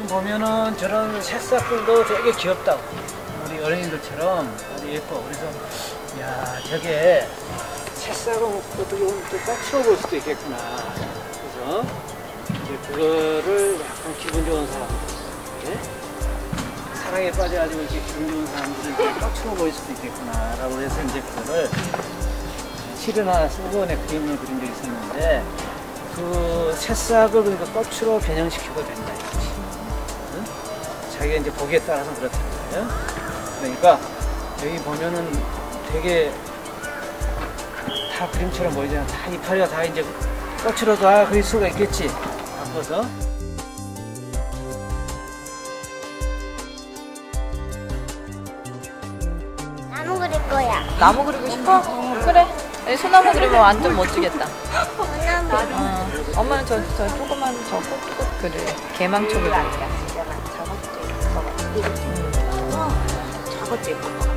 보면은 저런 새싹들도 되게 귀엽다고. 우리 어린이들처럼 아주 예뻐. 그래서, 야, 저게 새싹은 어떻게 보면 또 깍치러 볼 수도 있겠구나. 그래서 이제 그거를 약간 기분 좋은 사람들. 예? 사랑에 빠져가지고 이렇게 기분 좋은 사람들이 깍치러 보일 수도 있겠구나 라고 해서 이제 그거를 쓰고 내 그림을 그린 적이 있었는데 그 새싹을 그러니까 껍질로 변형시켜도 된다 이거지. 응? 자기가 이제 보기에 따라서 그렇다는 거예요. 그러니까 여기 보면은 되게 다 그림처럼 보이잖아. 다 이파리가 다 이제 껍질로 다 그릴 수가 있겠지. 바꿔서. 나무 그릴 거야. 나무 그리고 싶어? 그래. 여기 소나무 그리면 완전 멋지겠다. 나무. 어, 엄마는 저, 저 조그만 저 꽃 꽃 그래. 개망초를 그릴 게. 저것도 예